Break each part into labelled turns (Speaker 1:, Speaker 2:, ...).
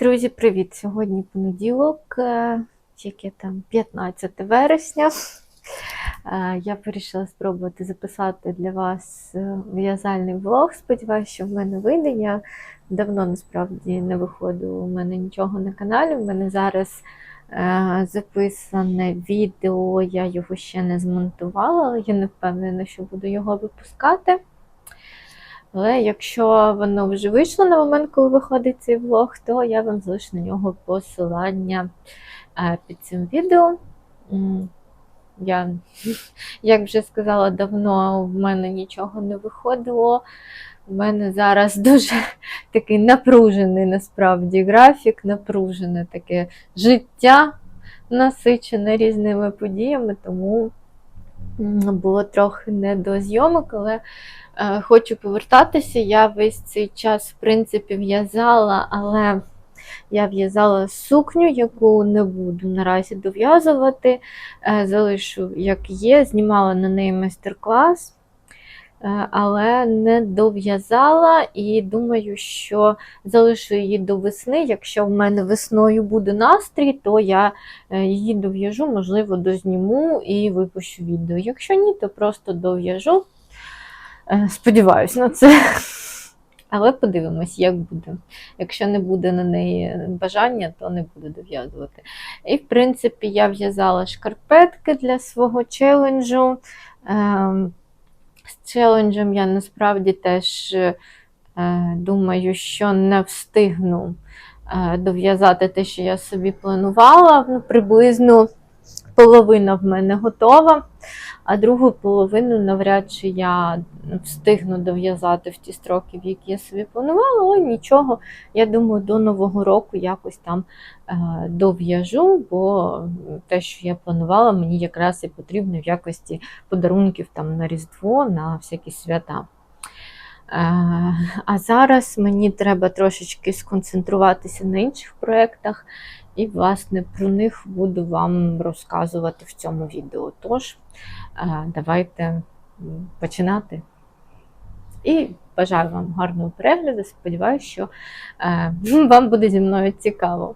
Speaker 1: Друзі, привіт! Сьогодні понеділок, е, яке там 15 вересня. Е, Я вирішила спробувати записати для вас е, в'язальний влог. Сподіваюся, що в мене вийде. Я давно насправді не виходила у мене нічого на каналі. У мене зараз записане відео, я його ще не змонтувала, але я не впевнена, що буду його випускати. Але якщо воно вже вийшло на момент, коли виходить цей влог, то я вам залишу на нього посилання е, під цим відео. Я, як вже сказала, давно в мене нічого не виходило. У мене зараз дуже такий напружений насправді графік, напружене таке життя, насичене різними подіями, тому було трохи не до зйомок, але е, хочу повертатися. Я весь цей час, в принципі, в'язала, але я в'язала сукню, яку не буду наразі дов'язувати. Е, залишу, як є, знімала на неї майстер-клас. Е, Але не дов'язала і думаю, що залишу її до весни. Якщо в мене весною буде настрій, то я е, її дов'яжу, можливо, дозніму і випущу відео. Якщо ні, то просто дов'яжу. Е, Сподіваюсь на це. Але подивимось, як буде. Якщо не буде на неї бажання, то не буду дов'язувати. І, в принципі, я в'язала шкарпетки для свого челенджу. З челенджем я насправді теж е, думаю, що не встигну е, дов'язати те, що я собі планувала. Ну, приблизно половина в мене готова, а другу половину навряд чи я встигну дов'язати в ті строки, в які я собі планувала, але нічого, я думаю, до Нового року якось там е, дов'яжу, бо те, що я планувала, мені якраз і потрібно в якості подарунків там на Різдво, на всякі свята. Е, А зараз мені треба трошечки сконцентруватися на інших проєктах, і, власне, про них буду вам розказувати в цьому відео. Тож, е, давайте починати. І бажаю вам гарного перегляду. Сподіваюся, що е, вам буде зі мною цікаво.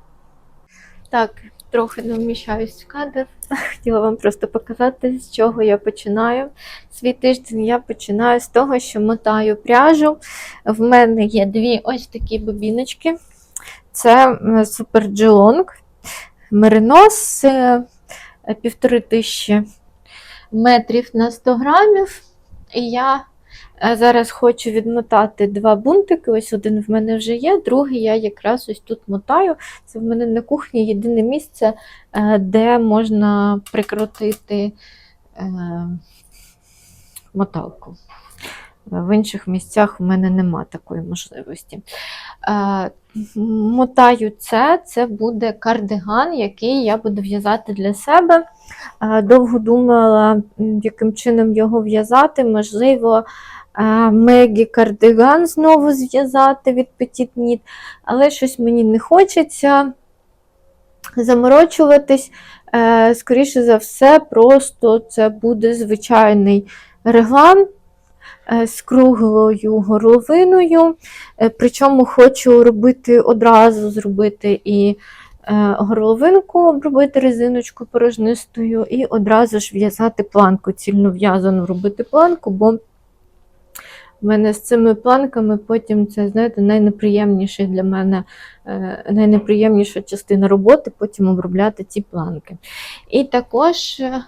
Speaker 1: Так, трохи не вміщаюсь в кадр. Хотіла вам просто показати, з чого я починаю. Свій тиждень я починаю з того, що мотаю пряжу. В мене є дві ось такі бобіночки. Це Супер Джелонг. Меринос е, е, півтори тисячі метрів на 100 грамів. І я е, зараз хочу відмотати два бунтики. Ось один в мене вже є, другий я якраз ось тут мотаю. Це в мене на кухні єдине місце, е, де можна прикрутити моталку. В інших місцях в мене нема такої можливості. Е, Мотаю це, це буде кардиган, який я буду в'язати для себе. Е, Довго думала, яким чином його в'язати. Можливо, е, Мегі кардиган знову зв'язати від Petit Knit, але щось мені не хочеться заморочуватись. Скоріше за все, просто це буде звичайний реглан з круглою горловиною. Е, Причому хочу робити одразу зробити і е, горловинку, обробити резиночку порожнистою, і одразу ж в'язати планку, цільно в'язану робити планку, бо в мене з цими планками потім це, знаєте, найнеприємніше для мене, е, найнеприємніша частина роботи, потім обробляти ці планки. І також е, е,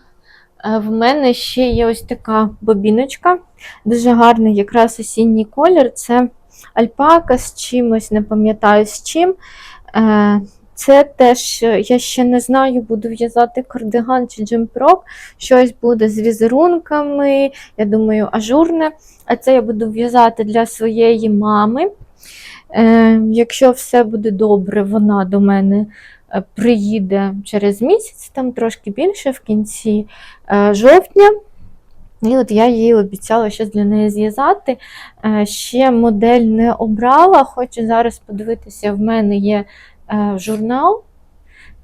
Speaker 1: в мене ще є ось така бобіночка, дуже гарний якраз осінній колір. Це альпака з чимось, не пам'ятаю з чим. Е, Це теж е, я ще не знаю, буду в'язати кардиган чи джемпрок. Щось буде з візерунками, я думаю, ажурне. А це я буду в'язати для своєї мами. Е, Якщо все буде добре, вона до мене е, приїде через місяць, там трошки більше в кінці е, жовтня. І от я їй обіцяла щось для неї зв'язати. Е, Ще модель не обрала, хочу зараз подивитися, в мене є е, журнал.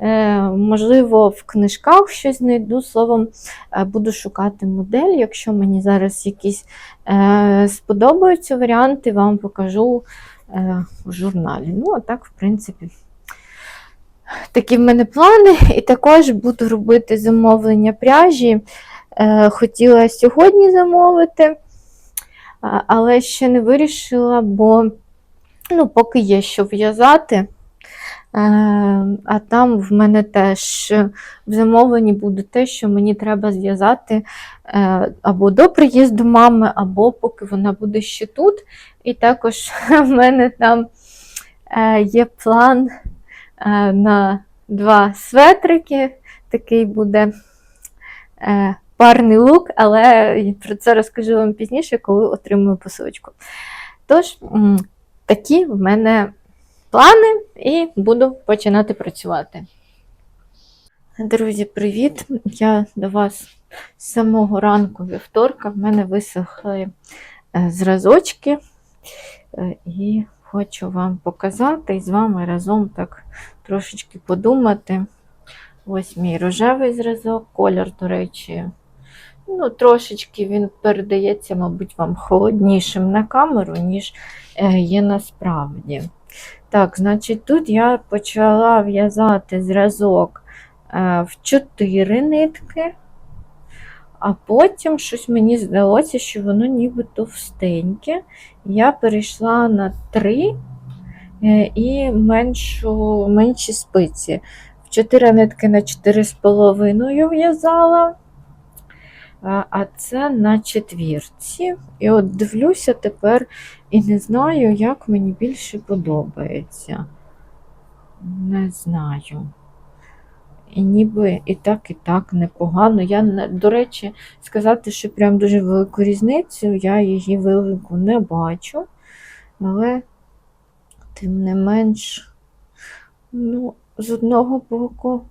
Speaker 1: Е, Можливо, в книжках щось знайду. Словом, е, буду шукати модель. Якщо мені зараз якісь е, сподобаються варіанти, вам покажу е, в журналі. Ну, а так, в принципі, такі в мене плани. І також буду робити замовлення пряжі. Е, Хотіла сьогодні замовити, але ще не вирішила, бо ну, поки є що в'язати. Е, А там в мене теж в замовленні буде те, що мені треба зв'язати е, або до приїзду мами, або поки вона буде ще тут. І також в мене там є план на два светрики. Такий буде е, парний лук, але про це розкажу вам пізніше, коли отримую посилочку. Тож, такі в мене плани, і буду починати працювати. Друзі, привіт! Я до вас з самого ранку вівторка. В мене висохли е, зразочки, е, і хочу вам показати і з вами разом так трошечки подумати. Ось мій рожевий зразок, колір, до речі, ну, трошечки він передається, мабуть, вам холоднішим на камеру, ніж е, є насправді. Так, значить, тут я почала в'язати зразок е, в 4 нитки, а потім щось мені здалося, що воно ніби товстеньке. Я перейшла на 3 е, і меншу, менші спиці. В 4 нитки на 4,5 в'язала, а це на четвірці. І от дивлюся тепер і не знаю, як мені більше подобається. Не знаю. І ніби і так, і так непогано. Я, до речі, сказати, що прям дуже велику різницю, я її велику не бачу. Але, тим не менш, ну, з одного боку,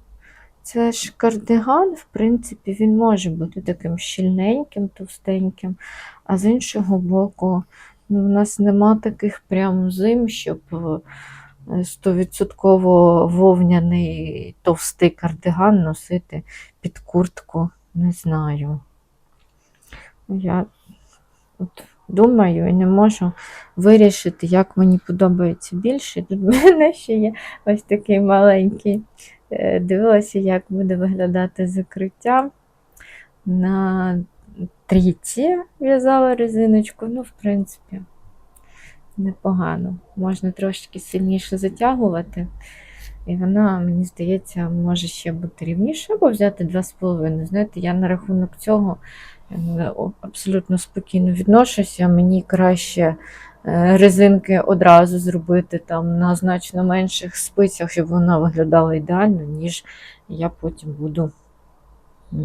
Speaker 1: це ж кардиган, в принципі, він може бути таким щільненьким, товстеньким, а з іншого боку, ну, в нас нема таких прям зим, щоб е, стовідсотково вовняний товстий кардиган носити під куртку, не знаю. Я от думаю і не можу вирішити, як мені подобається більше. Тут в мене ще є ось такий маленький. Е, Дивилася, як буде виглядати закриття. На трійці в'язала резиночку, ну, в принципі, непогано. Можна трошки сильніше затягувати. І вона, мені здається, може ще бути рівніша, або взяти 2,5. Знаєте, я на рахунок цього абсолютно спокійно відношуся. Мені краще е, резинки одразу зробити там на значно менших спицях, щоб вона виглядала ідеально, ніж я потім буду е,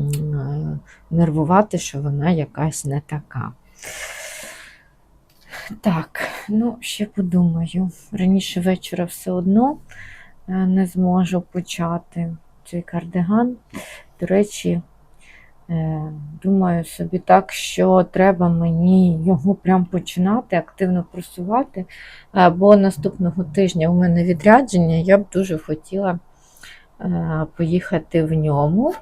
Speaker 1: нервувати, що вона якась не така. Так, ну, ще подумаю. Раніше вечора все одно е, не зможу почати цей кардиган. До речі, е, думаю собі так, що треба мені його прям починати активно просувати, е, бо наступного тижня у мене відрядження, я б дуже хотіла е, поїхати в ньому.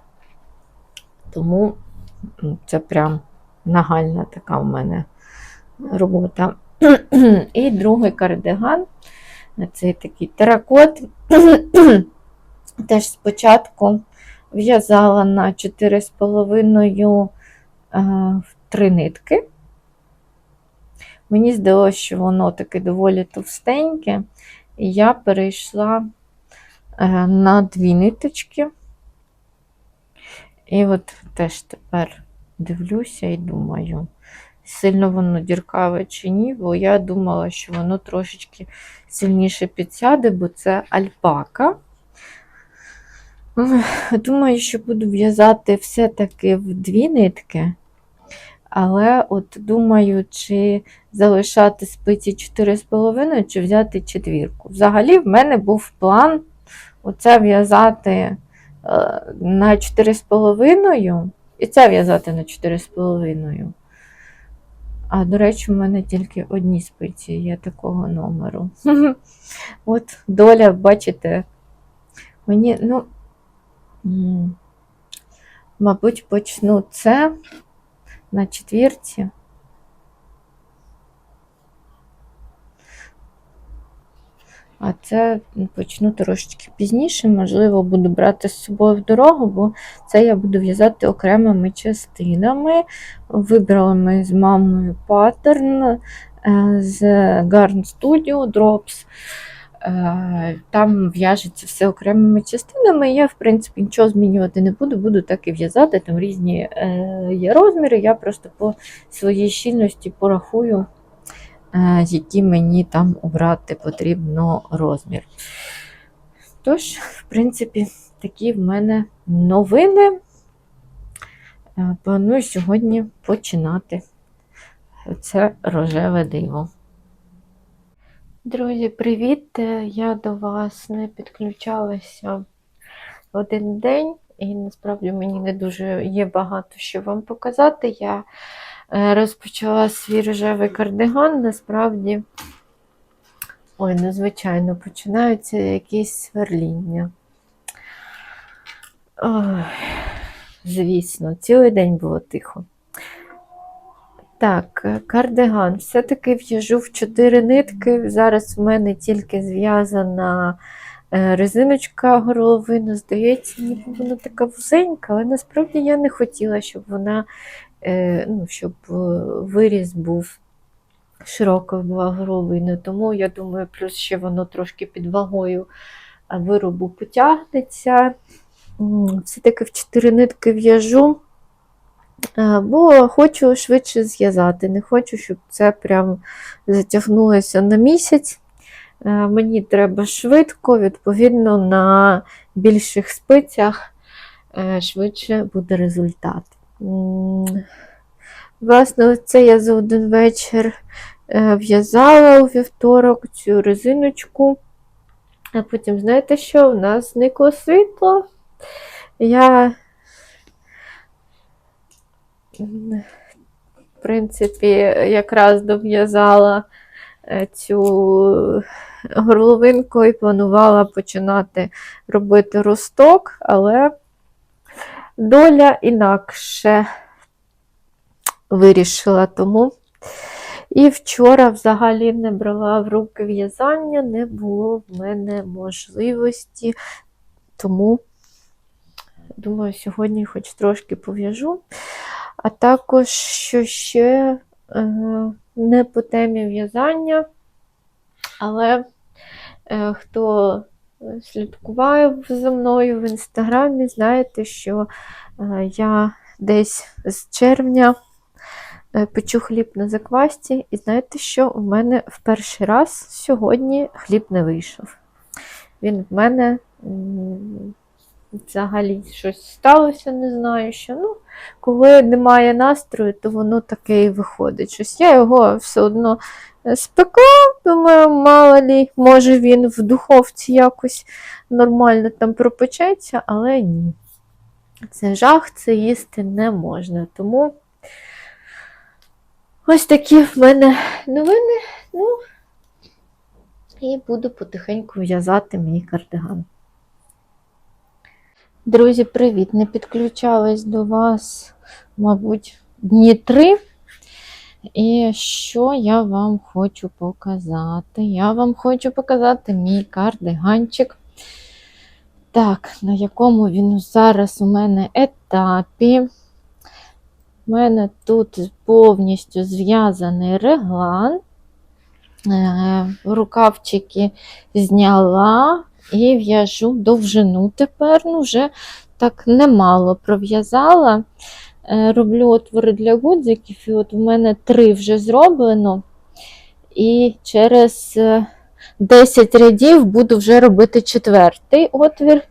Speaker 1: Тому це прям нагальна така в мене робота. І другий кардиган. Цей такий теракот. Теж спочатку в'язала на 4,5 е, в три нитки. Мені здалося, що воно таке доволі товстеньке, і я перейшла е, на дві ниточки. І от теж тепер дивлюся і думаю, сильно воно діркаве чи ні, бо я думала, що воно трошечки сильніше підсяде, бо це альпака. Думаю, що буду в'язати все-таки в дві нитки. Але от думаю, чи залишати спиці 4,5, чи взяти четвірку. Взагалі, в мене був план оце в'язати е, на 4,5 і це в'язати на 4,5. А, до речі, в мене тільки одні спиці є такого номеру. От доля, бачите, мені, ну, мабуть, почну це на четвірці. А це почну трошечки пізніше, можливо, буду брати з собою в дорогу, бо це я буду в'язати окремими частинами. Вибрали ми з мамою паттерн е, з Garn Studio Drops. Е, Там в'яжеться все окремими частинами. Я, в принципі, нічого змінювати не буду, буду так і в'язати. Там різні е, є розміри. Я просто по своїй щільності порахую, е, які мені там обрати потрібно розмір. Тож, в принципі, такі в мене новини. Планую сьогодні починати це рожеве диво. Друзі, привіт! Е, Я до вас не підключалася один день, і насправді мені не дуже є багато що вам показати. Я е, розпочала свій рожевий кардиган. Насправді, ой, незвичайно починаються якісь сверління. Ой, звісно, цілий день було тихо. Так, е, кардиган. Все-таки в'яжу в 4 нитки. Зараз в мене тільки зв'язана е, резиночка горловина. Здається, ніби вона така вузенька, але насправді я не хотіла, щоб вона, е, ну, щоб виріз був широкою була горловина. Тому я думаю, плюс ще воно трошки під вагою виробу потягнеться. Все-таки в 4 нитки в'яжу. Бо хочу швидше зв'язати. Не хочу, щоб це прям затягнулося на місяць. Е, Мені треба швидко, відповідно, на більших спицях е, швидше буде результат. Власне, це я за один вечір е, в'язала у вівторок цю резиночку. А потім, знаєте що, у нас зникло світло. Я в принципі, якраз дов'язала е, цю горловинку і планувала починати робити росток, але доля інакше вирішила тому. І вчора взагалі не брала в руки в'язання, не було в мене можливості, тому думаю, сьогодні хоч трошки пов'яжу. А також, що ще е, не по темі в'язання, але е, хто слідкуває за мною в інстаграмі, знаєте, що е, я десь з червня печу хліб на заквасті, і знаєте, що у мене в перший раз сьогодні хліб не вийшов. Він в мене взагалі щось сталося, не знаю що. Ну, коли немає настрою, то воно таке і виходить. Щось я його все одно е, спекла, думаю, мало лі, може він в духовці якось нормально там пропечеться, але ні. Це жах, це їсти не можна. Тому ось такі в мене новини. Ну, і буду потихеньку в'язати мій кардиган. Друзі, привіт! Не підключалась до вас, мабуть, дні три. І що я вам хочу показати? Я вам хочу показати мій кардиганчик. Так, на якому він зараз у мене етапі. У мене тут повністю зв'язаний реглан. Е, Рукавчики зняла і в'яжу довжину тепер. Ну, вже так немало пров'язала. Е, Роблю отвори для гудзиків, і от в мене три вже зроблено. І через е, 10 рядів буду вже робити четвертий отвір.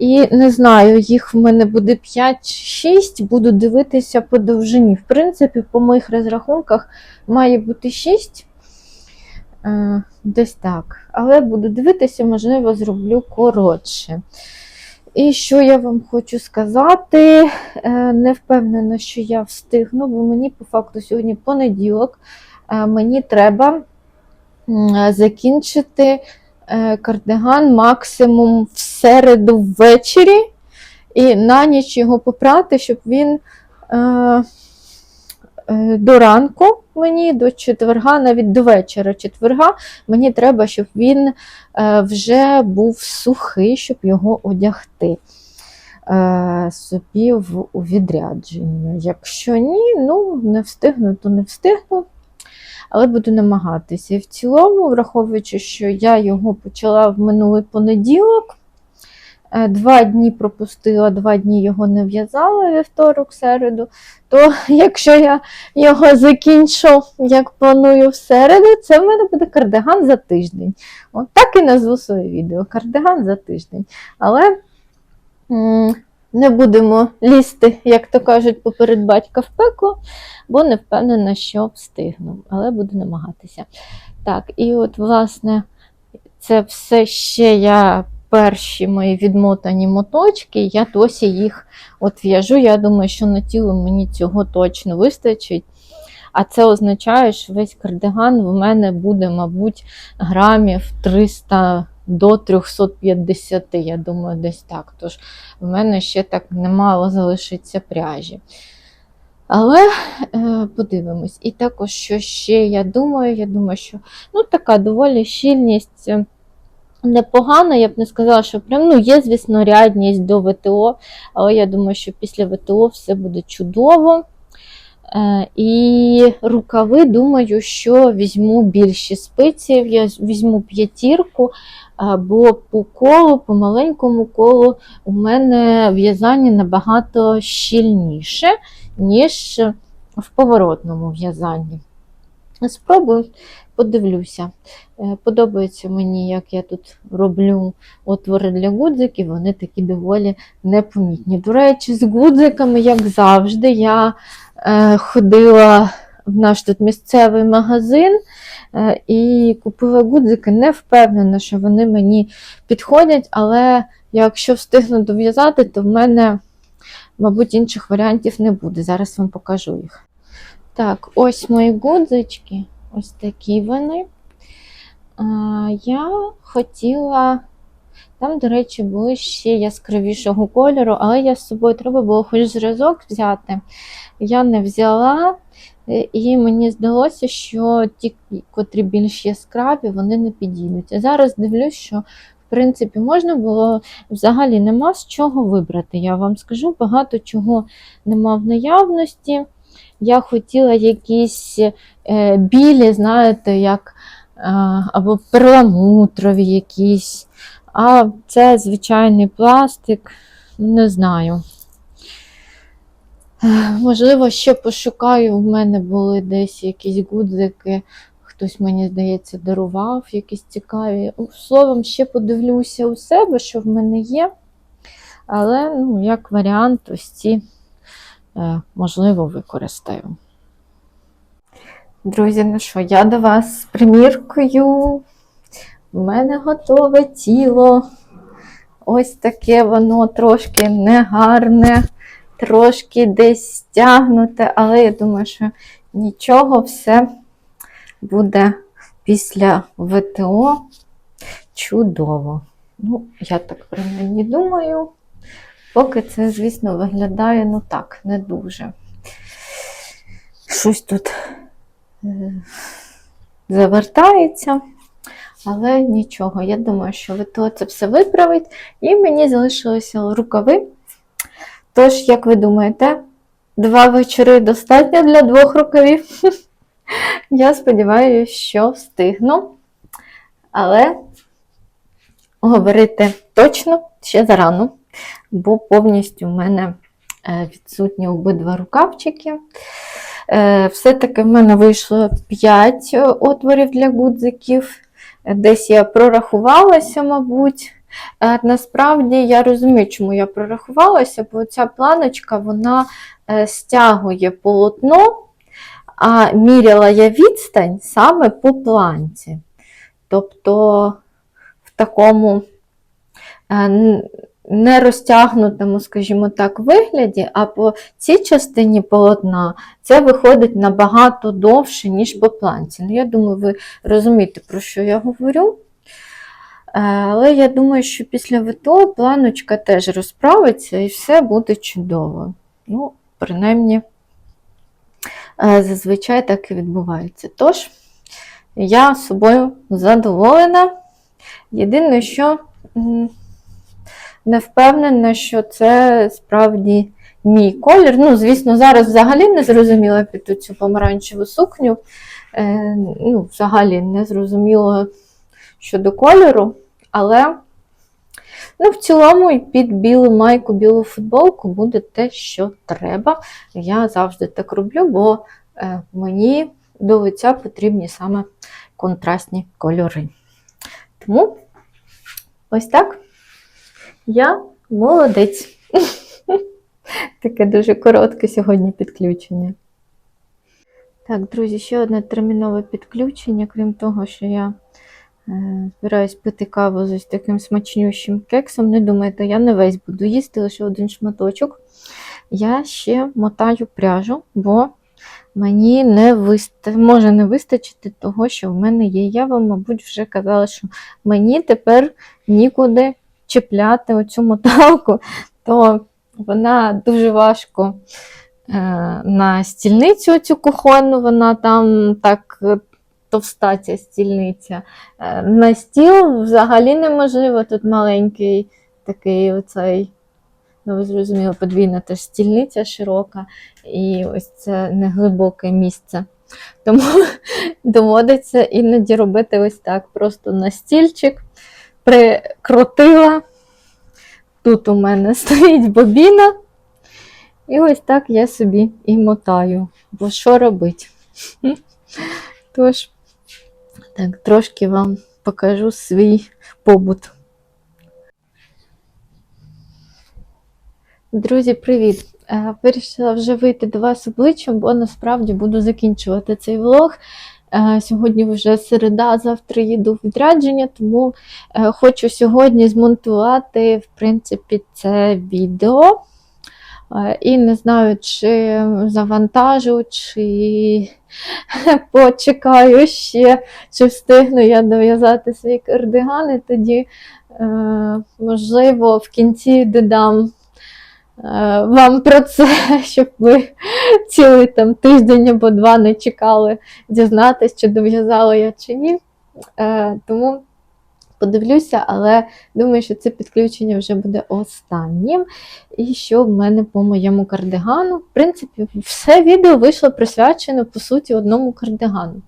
Speaker 1: І не знаю, їх в мене буде 5-6, буду дивитися по довжині. В принципі, по моїх розрахунках має бути 6. Е, Десь так. Але буду дивитися, можливо, зроблю коротше. І що я вам хочу сказати, Е, не впевнена, що я встигну, бо мені по факту сьогодні понеділок. Е, Мені треба закінчити кардиган максимум в середу ввечері і на ніч його попрати, щоб він до ранку мені, до четверга, навіть до вечора четверга, мені треба, щоб він е, вже був сухий, щоб його одягти е, собі в у відрядження. Якщо ні, ну не встигну, то не встигну. Але буду намагатися. І в цілому, враховуючи, що я його почала в минулий понеділок, е, два дні пропустила, два дні його не в'язала вівторок, середу, то якщо я його закінчу, як планую в середу, це в мене буде кардиган за тиждень. От так і назву своє відео кардиган за тиждень. Але не будемо лізти, як то кажуть, поперед батька в пекло, бо не впевнена, що встигну, але буду намагатися. Так, і от, власне, це все ще я перші мої відмотані моточки, я досі їх от в'яжу. Я думаю, що на тіло мені цього точно вистачить. А це означає, що весь кардиган в мене буде, мабуть, грамів 300 до 350, я думаю, десь так. Тож в мене ще так немало залишиться пряжі. Але е, подивимось. І також, що ще я думаю, я думаю, що ну, така доволі щільність непогана. Я б не сказала, що прям ну, є, звісно, рядність до ВТО, але я думаю, що після ВТО все буде чудово. Е, і рукави, думаю, що візьму більші спиці, я візьму п'ятірку, бо по колу, по маленькому колу у мене в'язання набагато щільніше, ніж в поворотному в'язанні. Спробую, подивлюся. Е, Подобається мені, як я тут роблю отвори для гудзиків, вони такі доволі непомітні. До речі, з гудзиками, як завжди, я е, ходила в наш тут місцевий магазин е, і купила гудзики. Не впевнена, що вони мені підходять, але якщо встигну дов'язати, то в мене, мабуть, інших варіантів не буде. Зараз вам покажу їх. Так, ось мої гудзички, ось такі вони. Я хотіла. Там, до речі, були ще яскравішого кольору, але я з собою треба було хоч зразок взяти. Я не взяла, е, і мені здалося, що ті, котрі більш яскраві, вони не підійдуть. А зараз дивлюсь, що в принципі можна було взагалі нема з чого вибрати. Я вам скажу, багато чого нема в наявності. Я хотіла якісь е, білі, знаєте, як е, або перламутрові якісь. А це звичайний пластик, не знаю. Е, Можливо, ще пошукаю, в мене були десь якісь гудзики, хтось, мені здається, дарував якісь цікаві. Словом, ще подивлюся у себе, що в мене є. Але, ну, як варіант, ось ці, можливо, використаю. Друзі, ну що, я до вас з приміркою. У мене готове тіло. Ось таке воно трошки негарне, трошки десь стягнуте, але я думаю, що нічого, все буде після ВТО чудово. Ну, я так принаймні думаю. Поки це, звісно, виглядає, ну так, не дуже. Щось тут е, завертається. Але нічого, я думаю, що ВТО це все виправить. І мені залишилися рукави. Тож, як ви думаєте, два вечори достатньо для двох рукавів? Я сподіваюся, що встигну. Але говорити точно ще зарано, бо повністю в мене е, відсутні обидва рукавчики. Е, Все-таки в мене вийшло 5 отворів для гудзиків. Десь я прорахувалася, мабуть. Е, Насправді я розумію, чому я прорахувалася, бо ця планочка вона е, стягує полотно, а міряла я відстань саме по планці. Тобто в такому е, не розтягнутому, скажімо так, вигляді, а по цій частині полотна це виходить набагато довше, ніж по планці. Ну, я думаю, ви розумієте, про що я говорю. Е, Але я думаю, що після ВТО планочка теж розправиться і все буде чудово. Ну, принаймні, е, зазвичай так і відбувається. Тож, я собою задоволена. Єдине, що не впевнена, що це справді мій колір. Ну, звісно, зараз взагалі не зрозуміла під цю помаранчеву сукню. Е, ну, взагалі не зрозуміло щодо кольору, але ну, в цілому і під білу майку, білу футболку буде те, що треба. Я завжди так роблю, бо е, мені до лиця потрібні саме контрастні кольори. Тому ось так. Я молодець. Таке дуже коротке сьогодні підключення. Так, друзі, ще одне термінове підключення, крім того, що я е, збираюсь пити каву з ось таким смачнющим кексом. Не думайте, я не весь буду їсти, лише один шматочок. Я ще мотаю пряжу, бо мені не виста... може не вистачити того, що в мене є. Я вам, мабуть, вже казала, що мені тепер нікуди чіпляти оцю моталку, то вона дуже важко е, на стільницю цю кухонну, вона там так е, товста ця стільниця. Е, На стіл взагалі неможливо, тут маленький такий оцей, ну ви зрозуміли, подвійна теж стільниця широка, і ось це неглибоке місце. Тому доводиться іноді робити ось так, просто на стільчик, прикрутила. Тут у мене стоїть бобіна. І ось так я собі і мотаю. Бо що робить? Тож, так, трошки вам покажу свій побут. Друзі, привіт! Е, Вирішила вже вийти до вас обличчям, бо насправді буду закінчувати цей влог. Е, Сьогодні вже середа, завтра їду в відрядження, тому е, хочу сьогодні змонтувати, в принципі, це відео. Е, І не знаю, чи завантажу, чи почекаю ще, чи встигну я дов'язати свій кардиган, тоді, можливо, в кінці додам вам про це, щоб ви цілий там тиждень або два не чекали дізнатися, чи дов'язала я чи ні. Е, Тому подивлюся, але думаю, що це підключення вже буде останнім. І що в мене по моєму кардигану? В принципі, все відео вийшло присвячено, по суті, одному кардигану.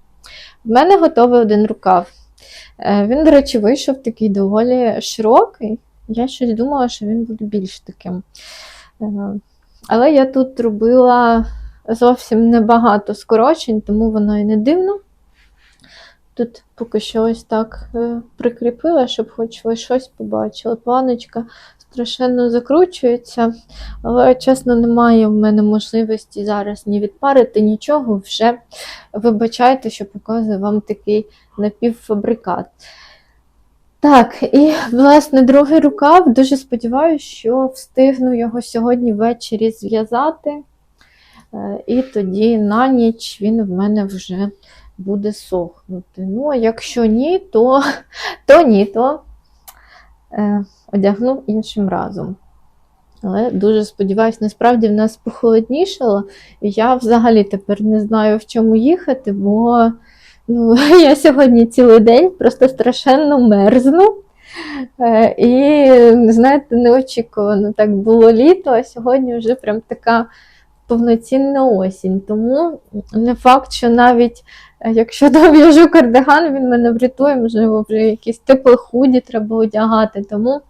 Speaker 1: В мене готовий один рукав. Е, Він, до речі, вийшов такий доволі широкий. Я щось думала, що він буде більш таким. Але я тут робила зовсім небагато скорочень, тому воно і не дивно. Тут поки що ось так е, прикріпила, щоб хоч ви щось побачили. Планочка страшенно закручується, але, чесно, немає в мене можливості зараз ні відпарити, нічого. Вже вибачайте, що показую вам такий напівфабрикат. Так, і, власне, другий рукав. Дуже сподіваюся, що встигну його сьогодні ввечері зв'язати. Е, І тоді на ніч він в мене вже буде сохнути. Ну, а якщо ні, то, то ні, то е, одягну іншим разом. Але дуже сподіваюся, насправді в нас похолоднішало, і я взагалі тепер не знаю, в чому їхати, бо ну, я сьогодні цілий день просто страшенно мерзну. Е, І, знаєте, неочікувано так було літо, а сьогодні вже прям така повноцінна осінь. Тому не факт, що навіть е, якщо дов'яжу кардиган, він мене врятує, можливо, вже якісь теплі худі треба одягати. Тому...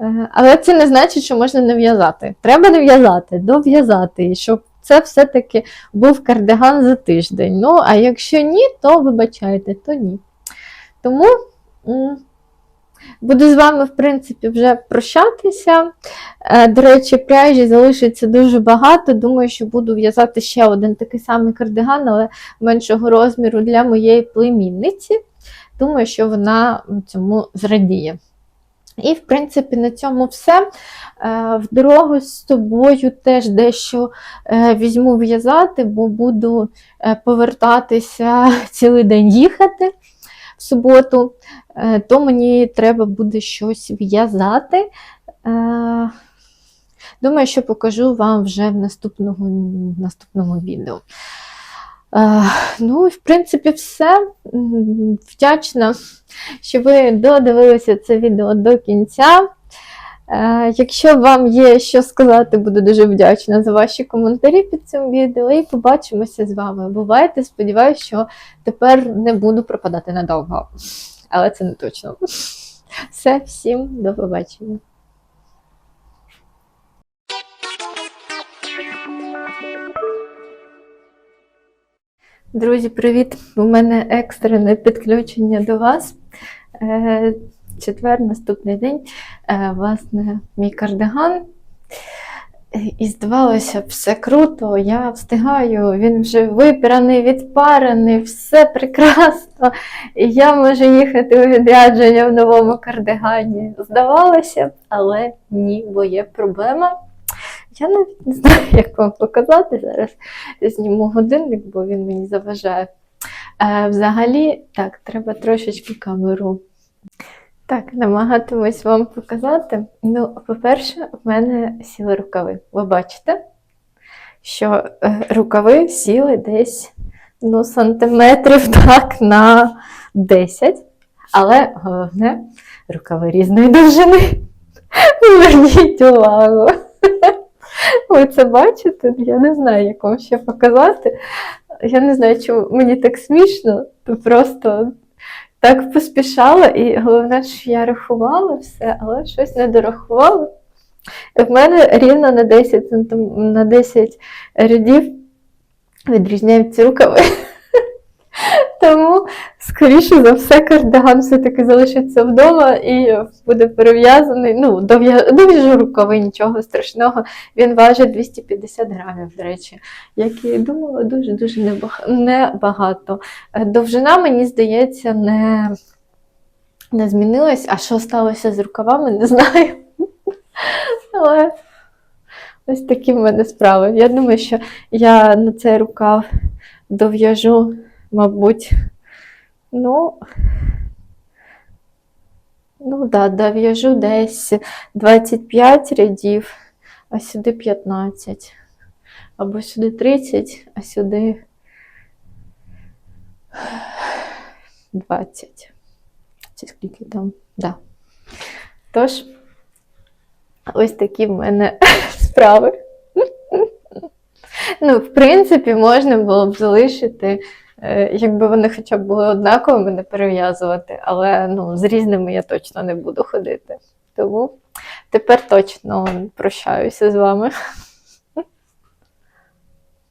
Speaker 1: Е, Але це не значить, що можна не в'язати. Треба не в'язати, дов'язати, щоб це все-таки був кардиган за тиждень. Ну, а якщо ні, то вибачайте, то ні. Тому буду з вами, в принципі, вже прощатися. Е, До речі, пряжі залишиться дуже багато. Думаю, що буду в'язати ще один такий самий кардиган, але меншого розміру для моєї племінниці. Думаю, що вона цьому зрадіє. І, в принципі, на цьому все. Е, В дорогу з тобою теж дещо е, візьму в'язати, бо буду е, повертатися цілий день їхати в суботу, то мені треба буде щось в'язати. Думаю, що покажу вам вже в наступному, наступному відео. Ну, в принципі, все. Вдячна, що ви додивилися це відео до кінця. Е, Якщо вам є що сказати, буду дуже вдячна за ваші коментарі під цим відео. І побачимося з вами. Бувайте, сподіваюся, що тепер не буду пропадати надовго. Але це не точно. Все, всім до побачення. Друзі, привіт! У мене екстрене підключення до вас. Е, Четвер, наступний день. Е, Власне, мій кардиган. Е, І здавалося, все круто, я встигаю, він вже випраний, відпарений, все прекрасно. І я можу їхати у відрядження в новому кардигані. Здавалося але ні, бо є проблема. Я навіть не знаю, як вам показати. Зараз зніму годинник, бо він мені заважає. Е, взагалі, так, треба трошечки камеру. Так, намагатимусь вам показати. Ну, по-перше, в мене сіли рукави. Ви бачите, що е, рукави сіли десь ну, сантиметрів так на 10. Але головне, рукави різної довжини. Зверніть увагу. Ви це бачите? Я не знаю, як вам ще показати. Я не знаю, чому мені так смішно, то просто так поспішала, і головне, що я рахувала все, але щось не дорахувала. В мене рівно на 10 сантим... на 10 рядів відрізняються рукави. Тому, скоріше за все, кардиган все-таки залишиться вдома і буде перев'язаний. Ну, дов'яжу рукави, нічого страшного. Він важить 250 грамів, до речі. Як і думала, дуже-дуже небагато. Е, Довжина, мені здається, не, не змінилась, а що сталося з рукавами, не знаю. Але ось такі в мене справи. Я думаю, що я на цей рукав дов'яжу, мабуть, ну. Ну, да, дов'яжу десь 25 рядів, а сюди 15. Або сюди 30, а сюди 20. Чи скільки там? Да. Тож, ось такі в мене справи. Ну, в принципі, можна було б залишити, якби вони хоча б були однакові, мене перев'язувати, але ну, з різними я точно не буду ходити. Тому тепер точно прощаюся з вами.